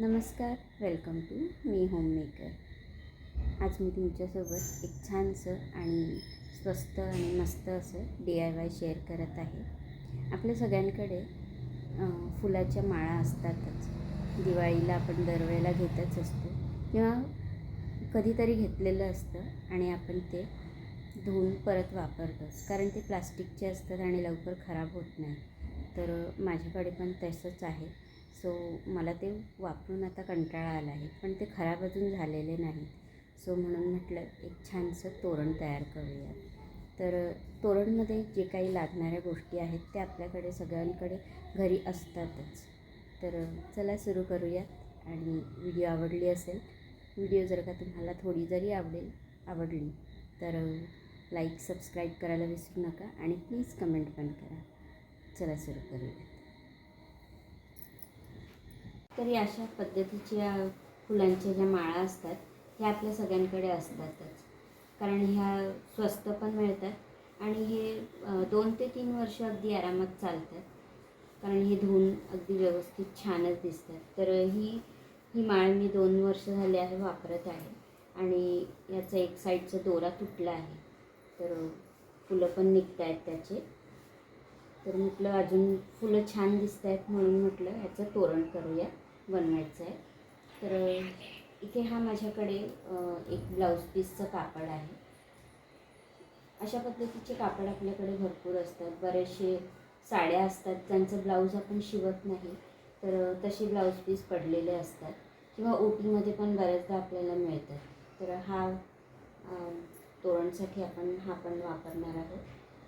नमस्कार welcome to me homemaker आज मी तुमच्यासोबत एक छानसं आणि स्वस्त आणि मस्त असं डी आय वाय शेअर करत आहे. आपल्या सगळ्यांकडे फुलाच्या माळा असतातच. दिवाळीला आपण दरवेळेला घेतच असतो. किंवा कधीतरी घेतलेलं असतं आणि आपण ते धुवून परत वापरतोच कारण ते प्लास्टिकचे असतात आणि लवकर खराब होत नाही. तर माझ्याकडे पण तसंच आहे. सो मला ते वापरून आता कंटाळा आला आहे पण ते खराब अजून झालेले नाही सो म्हणून म्हटलं एक छानसं तोरण तयार करूया. तर तोरणमध्ये जे काही लागणाऱ्या गोष्टी आहेत त्या आपल्याकडे सगळ्यांकडे घरी असतातच. तर चला सुरू करूयात आणि व्हिडिओ आवडली असेल व्हिडिओ जर का तुम्हाला थोडी जरी आवडेल आवडली तर लाईक सबस्क्राईब करायला विसरू नका आणि प्लीज कमेंट पण करा. चला सुरू करूया. तर अशा पद्धतीच्या फुलांच्या ज्या माळा असतात ह्या आपल्या सगळ्यांकडे असतातच. कारण ह्या स्वस्त पण मिळतात आणि हे दोन ते तीन वर्ष अगदी आरामात चालतात. कारण हे धुवून अगदी व्यवस्थित छानच दिसतात. तर ही ही माळ मी दोन वर्ष झाले आहे वापरत आहे आणि याचा एक साईडचा दोरा तुटला आहे. तर फुलं पण निघत आहेत त्याचे. तर म्हटलं अजून फुलं छान दिसत आहेत म्हणून म्हटलं याचं तोरण करूया. बनवायचं आहे तर इथे हा माझ्याकडे एक ब्लाऊज पीसचं कापड आहे. अशा पद्धतीचे कापड आपल्याकडे भरपूर असतात. बरेचसे साड्या असतात त्यांचं ब्लाऊज आपण शिवत नाही तर तसे ब्लाऊज पीस पडलेले असतात. किंवा ओटीमध्ये पण बऱ्याचदा आपल्याला मिळतात. तर हा तोरणसाठी आपण हा पण वापरणार आहोत.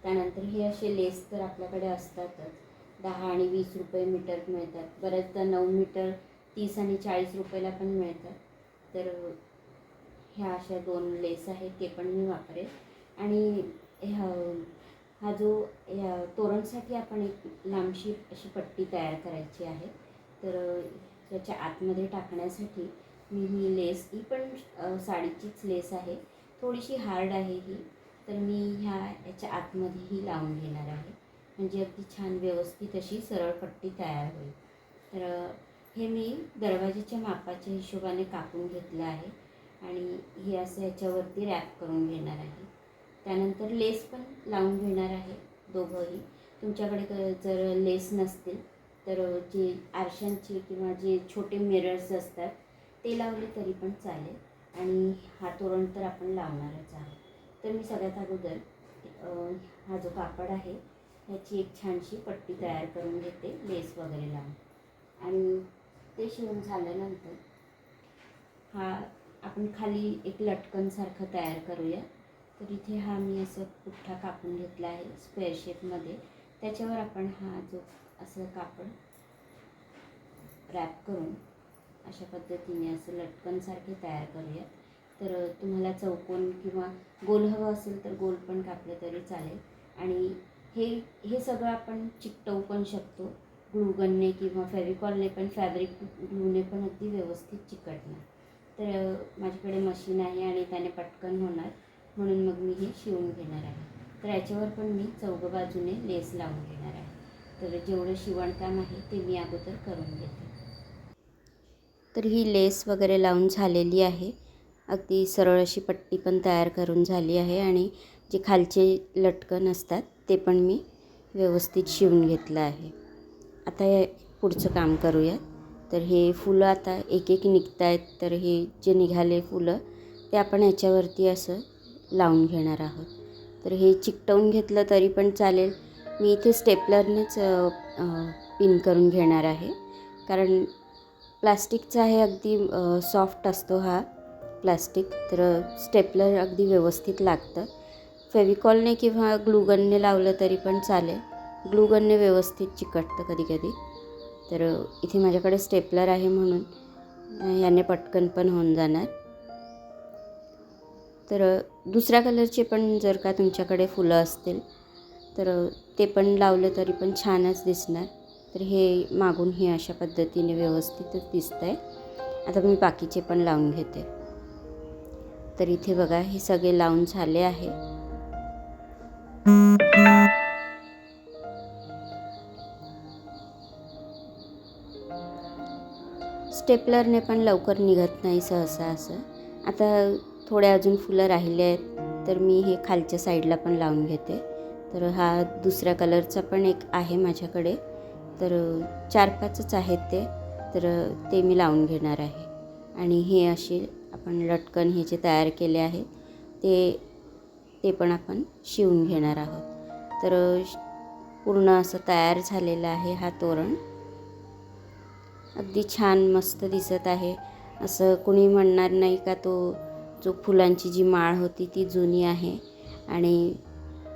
त्यानंतर हे असे लेस तर आपल्याकडे असतातच. दहा आणि वीस रुपये मीटर मिळतात. बऱ्याचदा नऊ मीटर तीस आणि चाळीस रुपयाला पण मिळतात. तर ह्या अशा दोन लेस आहेत ते पण मी वापरेल आणि ह्या हा जो ह्या तोरणसाठी आपण एक लांबशी अशी पट्टी तयार करायची आहे. तर त्याच्या आतमध्ये टाकण्यासाठी मी ही लेस ही पण साडीचीच लेस आहे. थोडीशी हार्ड आहे ही तर मी ह्या याच्या आतमध्येही लावून घेणार आहे. म्हणजे अगदी छान व्यवस्थित अशी सरळ पट्टी तयार होईल. तर हे मी दरवाजाच्या मापाच्या हिशोबाने कापून घेतलं आहे आणि हे असं याच्यावरती रॅप करून घेणार आहे. त्यानंतर लेस पण लावून घेणार आहे दोघंही. तुमच्याकडे क- जर लेस नसतील तर जे आरशांचे किंवा जे छोटे मिरर्स असतात ते लावले तरी पण चालेल. आणि हा तोरण तर आपण लावणारच आहोत. तर मी सगळ्यात अगोदर हा जो कापड आहे ह्याची एक छानशी पट्टी तयार करून घेते लेस वगैरे लावून. शिवून झाल्यानंतर हा आपण खाली एक लटकनसारखं तयार करूया. तर इथे हा मी असं पुठ्ठा कापून घेतला आहे स्क्वेअर शेपमध्ये त्याच्यावर आपण हा जो असं कापड रॅप करून अशा पद्धतीने असं लटकनसारखे तयार करूया. तर तुम्हाला चौकोन किंवा गोल हवं असेल तर गोल पण कापलं तरी चालेल. आणि हे हे सगळं आपण चिकटवू पण शकतो. ग्लूगनने किंवा फेविकॉलने पण फॅब्रिक ग्लूने पण अगदी व्यवस्थित चिकटणार. तर माझ्याकडे मशीन आहे आणि त्याने पटकन होणार. म्हणून मग मी हे शिवून घेणार आहे. तर याच्यावर पण मी चौघ बाजूने लेस लावून घेणार आहे. तर जेवढं शिवणकाम आहे ते मी अगोदर करून घेते. तर ही लेस वगैरे लावून झालेली आहे. अगदी सरळ अशी पट्टी पण तयार करून झाली आहे आणि जे खालचे लटकन असतात ते पण मी व्यवस्थित शिवून घेतलं आहे. आता हे पुढचं काम करूया. तर हे फुलं आता एक एक निघत आहेत तर हे जे निघाले फुलं ते आपण याच्यावरती असं लावून घेणार आहोत. तर हे चिकटवून घेतलं तरी पण चालेल. मी इथे स्टेपलरनेच पिन करून घेणार आहे. कारण प्लास्टिकचा आहे अगदी सॉफ्ट असतो हा प्लास्टिक. तर स्टेपलर अगदी व्यवस्थित लागतं. फेविकॉलने किंवा ग्लुगनने लावलं तरी पण चालेल. ग्लूगनने व्यवस्थित चिकटतं कधी कधी. तर इथे माझ्याकडे स्टेपलर आहे म्हणून याने पटकन पण होऊन जाणार. तर दुसऱ्या कलरचे पण जर का तुमच्याकडे फुलं असतील तर ते पण लावलं तरी पण छानच दिसणार. तर हे मागून हे अशा पद्धतीने व्यवस्थितच दिसतं आहे आता मी बाकीचे पण लावून घेते. तर इथे बघा हे सगळे लावून झाले आहे. स्टेपलरने पण लवकर निघत नाही सहसा असं. आता थोडे अजून फुलं राहिले आहेत तर मी हे खालच्या साईडला पण लावून घेते. तर हा दुसऱ्या कलरचा पण एक आहे माझ्याकडे. तर चार पाचच आहेत ते तर ते मी लावून घेणार आहे. आणि हे असे आपण लटकन हे जे तयार केले आहेत ते ते पण आपण शिवून घेणार आहोत. तर पूर्ण असं तयार झालेलं आहे हा तोरण. अगदी छान मस्त दिसत आहे. असं कुणी म्हणणार नाही का तो जो फुलांची जी माळ होती ती जुनी आहे. आणि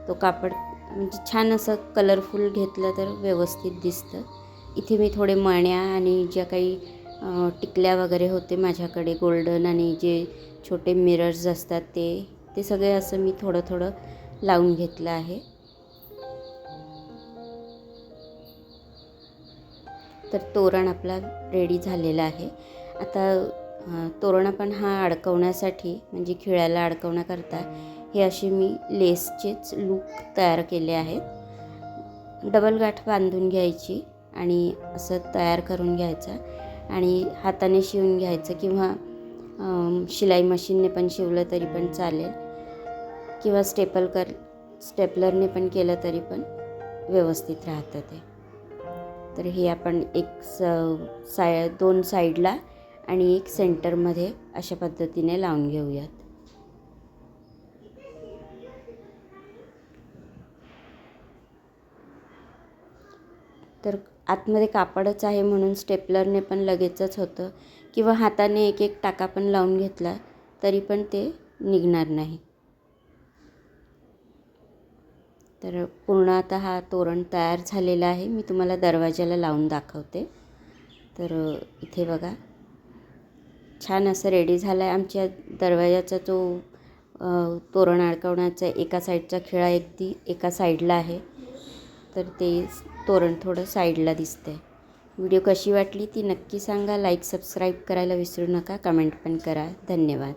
तो कापड म्हणजे छान असं कलरफुल घेतलं तर व्यवस्थित दिसतं. इथे मी थोडे मण्या आणि ज्या काही टिकल्या वगैरे होते माझ्याकडे गोल्डन आणि जे छोटे मिरर्स असतात ते ते सगळे असं मी थोडं थोडं लावून घेतलं आहे. तर तोरण आपला रेडी झालेला आहे. आता तोरण पण हा अडकवण्यासाठी म्हणजे खिळ्याला अडकवण्याकरता हे असे मी लेसचेच लूक तयार केले आहेत. डबल गाठ बांधून घ्यायची आणि असं तयार करून घ्यायचा आणि हाताने शिवून घ्यायचं किंवा शिलाई मशीनने पण शिवलं तरी पण चालेल किंवा स्टेपल कर स्टेपलरने पण केलं तरी पण व्यवस्थित राहतं ते. तर हे आपण एक स साय दोन साईडला आणि एक सेंटरमध्ये अशा पद्धतीने लावून घेऊयात. तर आतमध्ये कापडच आहे म्हणून स्टेपलरने पण लगेचच होतं. किंवा हाताने एक एक टाका पण लावून घेतला तरी पण ते निघणार नाही. तर पूर्ण आता हा तोरण तयार झालेला आहे. मी तुम्हाला दरवाजाला लावून दाखवते. तर इथे बघा. छान असं रेडी झाला आहे आमच्या दरवाजाचा जो तोरण अडकवण्याचा एका साईडचा खिळा अगदी एका साईडला आहे. तर ते तोरण थोडं साईडला दिसतं आहे व्हिडिओ कशी वाटली ती नक्की सांगा. लाईक सबस्क्राईब करायला विसरू नका. कमेंट पण करा. धन्यवाद.